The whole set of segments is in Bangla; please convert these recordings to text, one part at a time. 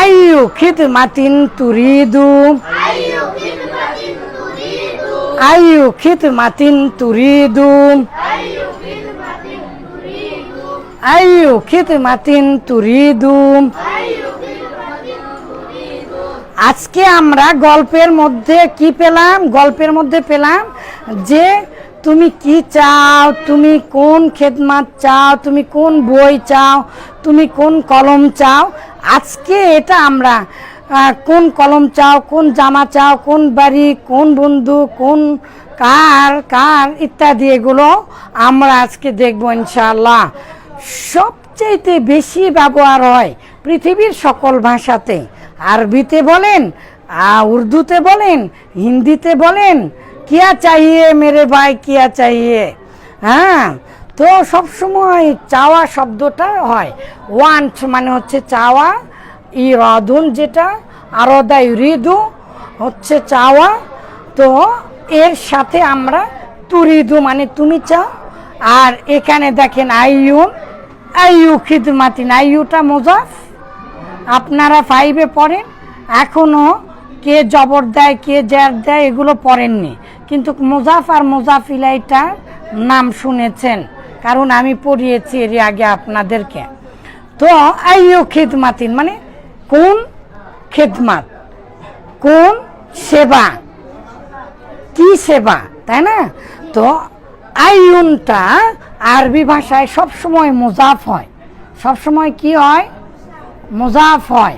আইয়ু খিদমাতিন তুরিদু। আইয়ু খিদমাতিন তুরিদু। আইয়ু খিদমাতিন তুরিদু। আজকে আমরা গল্পের মধ্যে কি পেলাম? গল্পের মধ্যে পেলাম যে তুমি কি চাও? তুমি কোন খেদমাত চাও? তুমি কোন বই চাও? তুমি কোন কলম চাও? আজকে এটা আমরা কোন কলম চাও, কোন জামা চাও, কোন বাড়ি, কোন বন্ধু, কোন কার কার ইত্যাদি এগুলো আমরা আজকে দেখব ইনশাআল্লাহ। সবচেয়ে বেশি ব্যবহার হয় পৃথিবীর সকল ভাষাতে। আরবিতে বলেন উর্দুতে বলেন, হিন্দিতে বলেন, কিয়া চাইয়ে মেরে ভাই, কিয়া চাইয়ে হ্যাঁ তো সবসময় চাওয়া শব্দটা হয়। ওয়ান্ট মানে হচ্ছে চাওয়া ই ইরাদুন যেটা আরদা ইউরিদু হচ্ছে চাওয়া। তো এর সাথে আমরা তুরিদু মানে তুমি চাও। আর এখানে দেখেন আইয়ুন, আইয়ু খিদমাতিন, আইয়ুটা মোজাফ। আপনারা ফাইভে পড়েন। এখনও কে জবর দেয়, কে জ্যার দেয়, এগুলো পড়েননি। কিন্তু মোজাফ আর মোজাফিলাইটার নাম শুনেছেন। কারণ আমি পড়িয়েছি এর আগে আপনাদেরকে। তো আইয়ু খেদমাতিন মানে কোন খেদমাত? কোন সেবা? কি সেবা? তাই না? তো আইউনটা আরবি ভাষায় সবসময় মোজাফ হয়। সবসময় কি হয়? মোজাফ হয়।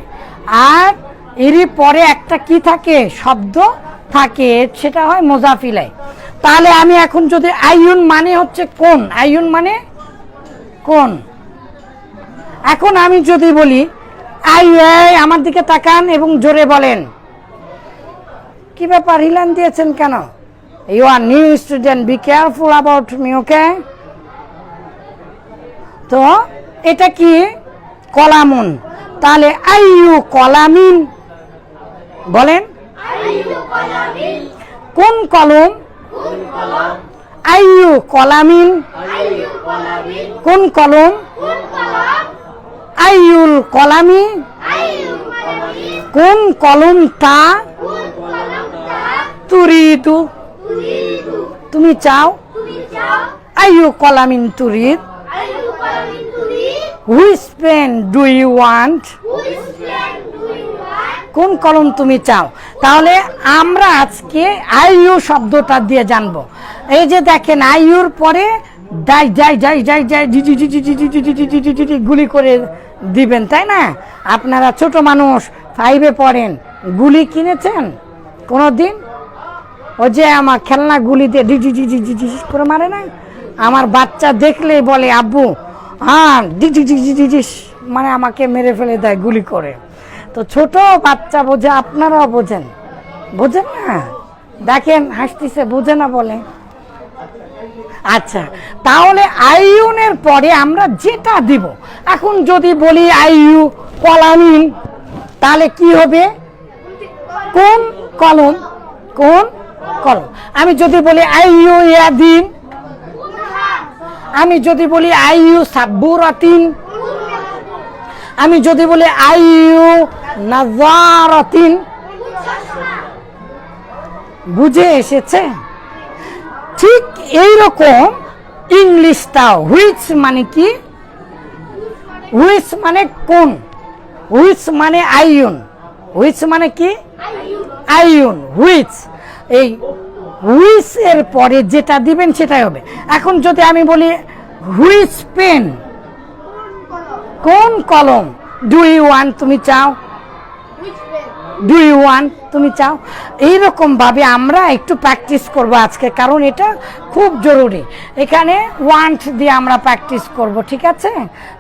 আর এরই পরে একটা কি থাকে? শব্দ থাকে, সেটা হয় মোজাফিলাই তাহলে আমি এখন যদি আইউন মানে হচ্ছে কোন? আইউন মানে কোন? এখন আমি যদি বলি আই আমার দিকে তাকান এবং জোরে বলেন। কি ব্যাপার হিলান দিয়েছেন কেন? You are new student be careful about me okay তো এটা কি? কলামুন। তাহলে আইয়ু কলামিন। বলেন। কোন কলম? আইয়ু কলামিন। কোন কলম? আইয়ুল কলামি। কোন কলমটা তুরিদু। তুমি চাও? আইয়ু কলামিন তুরিদ। Which pen do you want? কোন কলম তুমি চাও তাহলে আমরা আজকে আইউ শব্দটা দিয়ে জানব এই যে দেখেন আইউর পরে যাই যাই যাই যাই যাই গুলি করে দিবেন তাই না আপনারা ছোট মানুষ ফাইভে পড়েন গুলি কিনেছেন কোনো দিন ও যে আমার খেলনা গুলি দিয়ে ডিজি ডিজি ডিজি করে মারে না আমার বাচ্চা দেখলেই বলে আব্বু হ্যাঁ ডিজি ডিজি ডিজিস মানে আমাকে মেরে ফেলে দেয় গুলি করে তো ছোট বাচ্চা বোঝে, আপনারাও বোঝেন। বোঝেন না? দেখেন, হাসতিছে, বোঝে না বলে। আচ্ছা তাহলে আইউনের পরে আমরা যেটা দিব, এখন যদি বলি আইইউ কলামিন, তাহলে কি হবে? কোন কলম? কোন কলম? আমি যদি বলি আইইউ ইয়াদিন, আমি যদি বলি আইইউ সাব্বুরাতিন, আমি যদি বলি আইইউ নাজারাতিন। বুঝে এসেছে? ঠিক এই রকম ইংলিশটাও হুইচ মানে কি? হুইচ মানে কোন? হুইচ মানে আইউন হুইচ মানে কি? আইউন হুইচ। এই হুইচ এর পরে যেটা দিবেন সেটাই হবে। এখন যদি আমি বলি হুইচ পেন, কোন কলম? ডু ইউ ওয়ান, তুমি চাও? ডু ইউ ওয়ান তুমি চাও? এইরকম ভাবে আমরা একটু প্র্যাকটিস করব আজকে, কারণ এটা খুব জরুরি। এখানে ওয়ান্ট দিয়ে আমরা প্র্যাকটিস করব, ঠিক আছে?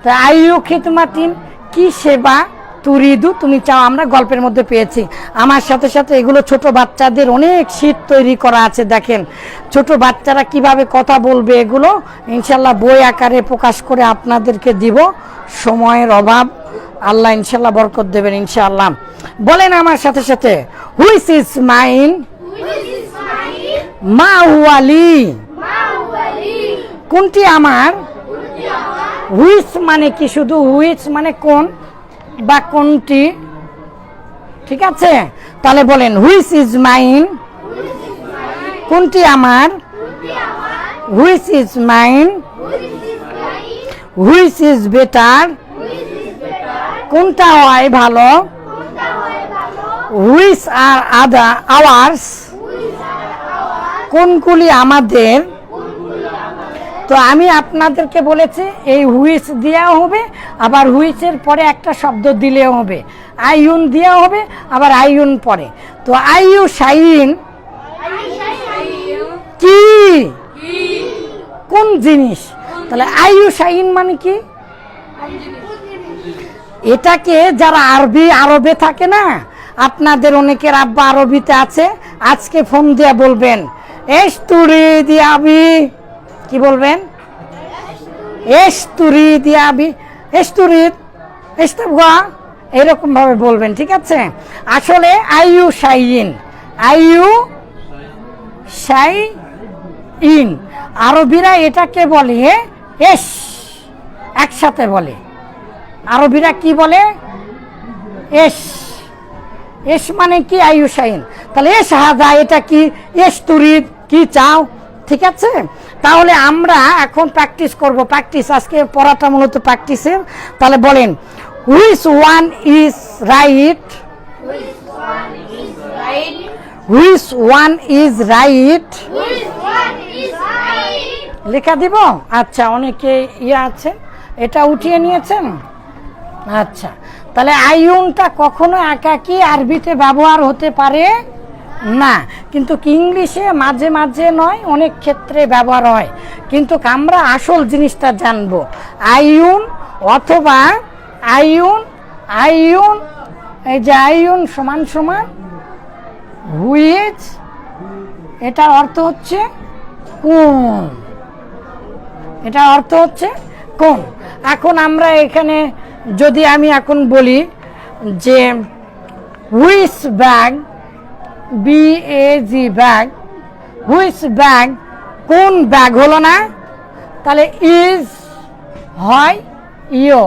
তো আই আইউ খিদমাতিন কী সেবা তুরিদু তুমি চাও, আমরা গল্পের মধ্যে পেয়েছি। আমার সাথে সাথে এগুলো ছোট বাচ্চাদের অনেক শীত তৈরি করা আছে, দেখেন। ছোট বাচ্চারা কীভাবে কথা বলবে এগুলো? ইনশাল্লাহ বই আকারে প্রকাশ করে আপনাদেরকে দিব। সময়ের অভাব। আল্লাহ ইনশাল্লাহ বরকত দেবেন ইনশাআল্লাহ। বলেন আমার সাথে সাথে হুইস ইজ মাইন মা হুয়ালি কোনটি আমার? হুইস মানে কি শুধু? হুইচ মানে কোন বা কোনটি? ঠিক আছে? তাহলে বলেন হুইচ ইজ মাইন কোনটি আমার? Which is mine which is better কোনটা হয় ভালো? হুইস আর আদা আওয়ার্স কোনগুলি আমাদের? তো আমি আপনাদেরকে বলেছি, এই হুইস দেওয়া হবে, আবার হুইসের পরে একটা শব্দ দিলেও হবে। আইউন দেওয়া হবে, আবার আইউন পরে। তো আইউ শাইন কি? কোন জিনিস? তাহলে আইউ শাইন মানে কি? এটাকে যারা আরবি, আরবে থাকে না, আপনাদের অনেকের আব্বা আরবিতে আছে, আজকে ফোন দিয়ে বলবেন এস তুরি দিয়াবি কি বলবেন? এস তুরি দিয়াবি এস তুরি এস্তাবগা? এরকম ভাবে বলবেন, ঠিক আছে? আসলে আইউ শাইন আইউ শাই ইন আরবিরা এটাকে বলে, এস, একসাথে বলে। আরবিরা কি বলে? এস। এস মানে কি আয়ুষাইন তাহলে এস হাজা, এটা কি? এস তুরিদ, কি চাও? ঠিক আছে? তাহলে আমরা এখন প্র্যাকটিস করব। প্র্যাকটিস আজকে পড়াটা মূলত প্র্যাকটিসের তাহলে বলেন which one is right which one is right লেখা দিব? আচ্ছা অনেকে ইয়ে আছে। এটা উঠিয়ে নিয়েছেন? আচ্ছা তাহলে আইউনটা কখনো একাকি আরবিতে ব্যবহার হতে পারে? না, কিন্তু ইংলিশে মাঝে মাঝে নয়, অনেক ক্ষেত্রে ব্যবহার হয়। কিন্তু আমরা আসল জিনিসটা জানব। আইউন অথবা আইউন আইউন এই যে আইউন সমান সমান হুইজ এটার অর্থ হচ্ছে কোন। এটা অর্থ হচ্ছে কোন। এখন আমরা এখানে যদি আমি এখন বলি যে which bag B A G bag which bag কোন ব্যাগ হলো না? তাহলে ইজ হয় ইও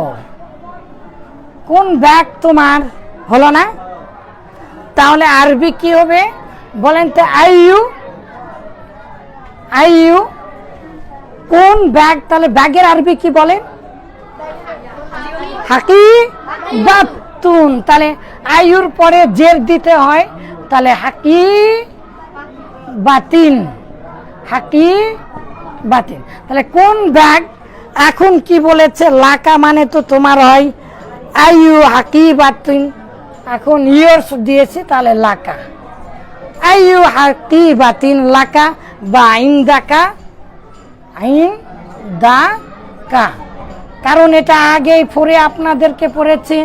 কোন ব্যাগ তোমার হলো না? তাহলে আরবি কি হবে? বলেন তো আই ইউ আই ইউ কোন ব্যাগ, তাহলে ব্যাগের আরবি কি বলে হাকি বাতুন তাহলে আয়ুর পরে জের দিতে হয়। তাহলে হাকি বাতিন হাকি বাতিন তাহলে কোন ব্যাগ? এখন কি বলেছে? লাকা মানে তো তোমার হয় আয়ু, হাকি বাতিন এখন ইয়ার্স দিয়েছে, তাহলে লাকা। আয়ু, হাকি বাতিন লাকা বা আইন দাকা? আইন দা কা কারণ এটা আগেই পড়ে আপনাদেরকে পড়েছে।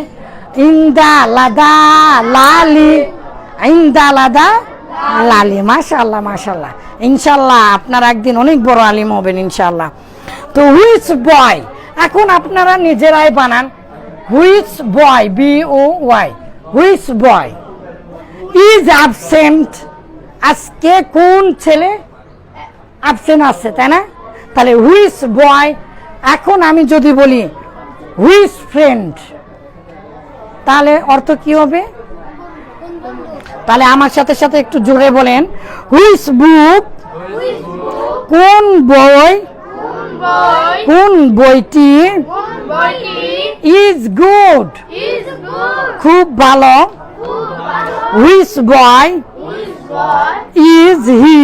ইন্দা লাদা লালি। ইন্দা লাদা লালি। মাশাল্লাহ মাশাল্লাহ ইনশাল্লাহ আপনার একদিন অনেক বড় আলিম হবেন ইনশাল্লাহ তো হুইচ বয় এখন আপনারা নিজেরাই বানান। Which boy B O Y which boy is absent আজকে কোন ছেলে অ্যাবসেন্ট আছে, তাই না? তাহলে হুইস বয় এখন আমি যদি বলি হুইস ফ্রেন্ড তাহলে অর্থ কি হবে? তাহলে আমার সাথে সাথে একটু জোরে বলেন হুইস বুক কোন বই? কোন বইটি? ইজ গুড খুব ভালো। হুইস বয় ইজ হি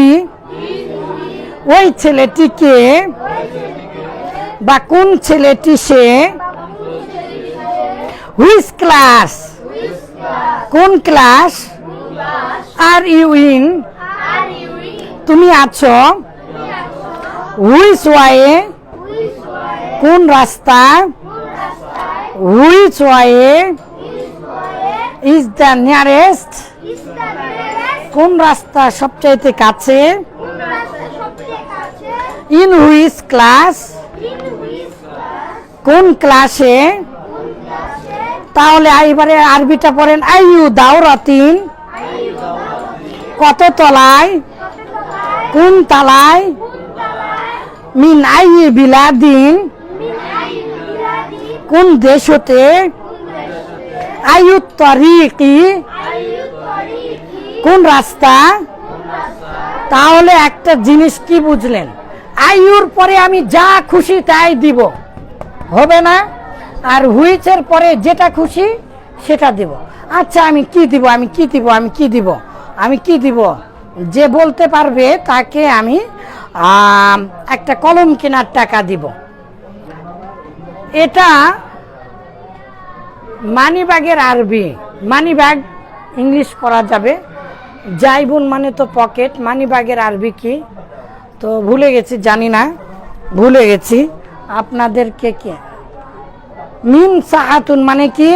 ওই ছেলেটিকে বা কোন ছেলেটি সে? হুইস ক্লাস কোন ক্লাস আর ইউ ইন তুমি আছো? হুইস ওয়ায়ে কোন রাস্তা? Which way is the nearest কোন রাস্তা সবচাইতে কাছে? ইন হুইস ক্লাস কোন ক্লাসে? তাহলে এবারে আরবিটা পড়েন। আইউ দাওরাতিন। কত তলায়? কোন তালায়? মিন আই বিলাদিন। কোন দেশতে? আয়ু তরিকি। কোন রাস্তা? তাহলে একটা জিনিস কি বুঝলেন? আইউর পরে আমি যা খুশি তাই দিব। হবে না, আর হুইচের পরে যেটা খুশি সেটা দিব। আচ্ছা আমি কি দিব, আমি কি দিব, আমি কি দিব, আমি কি দিব? যে বলতে পারবে তাকে আমি একটা কলম কেনার টাকা দিব। এটা মানিব্যাগের আরবি, মানিব্যাগ ইংলিশ করা যাবে। জাইবুন মানে তো পকেট, মানিব্যাগের আরবি কি? তো ভুলে গেছি, জানি না, ভুলে গেছি। আপনাদেরকে কে? মিম সাহাতুন মানে কি?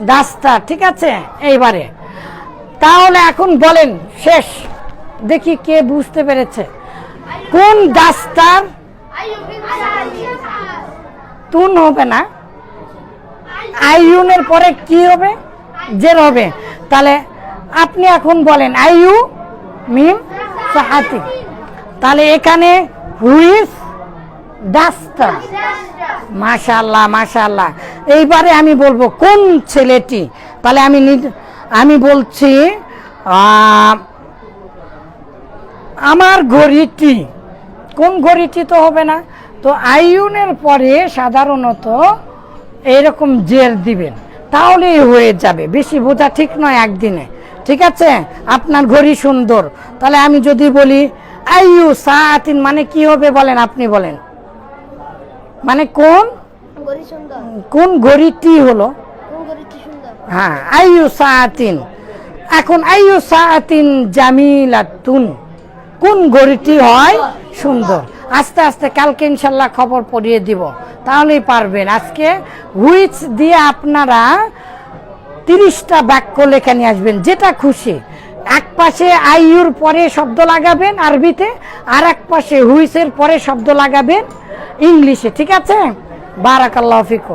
দাস্তা, ঠিক আছে? এইবারে। তাহলে এখন বলেন, শেষ। দেখি কে বুঝতে পেরেছে। কোন দাস্তার তুন হবে না? আইউনের পরে কি হবে? জের হবে। তাহলে আপনি এখন বলেন আইউ মিম সাহাতি। তাহলে এখানে হুইস ডাস্টার মাশাল্লাহ মাশাল্লাহ এইবারে আমি বলব, কোন ছেলেটি? তাহলে আমি আমি বলছি আমার ঘড়িটি। কোন ঘড়িটি তো হবে না? তো আইউনের পরে সাধারণত এইরকম জের দিবেন। তাহলেই হয়ে যাবে। বেশি বোঝা ঠিক নয় একদিনে। ঠিক আছে? আপনার ঘড়ি সুন্দর। তাহলে আমি যদি বলি আইউ সাহাতিন মানে কি হবে বলেন, আপনি বলেন। মানে কোন? কোন হলো? গরিটি সুন্দর? হ্যাঁ আইয়ু সাআতিন। এখন আইয়ু সাআতিন জামিলাতুন। কোন ঘড়িটি হয়? সুন্দর। আস্তে আস্তে কালকে ইনশাল্লাহ খবর পড়িয়ে দিব। তাহলেই পারবেন। আজকে হুইচ দিয়ে আপনারা তিরিশটা বাক্য লেখা নিয়ে আসবেন। যেটা খুশি। এক পাশে আইয়ুর পরে শব্দ লাগাবেন আরবিতে আর এক পাশে হুইসের পরে শব্দ লাগাবেন। ইংলিশে ঠিক আছে? বারাকাল্লাহ ফিকুম।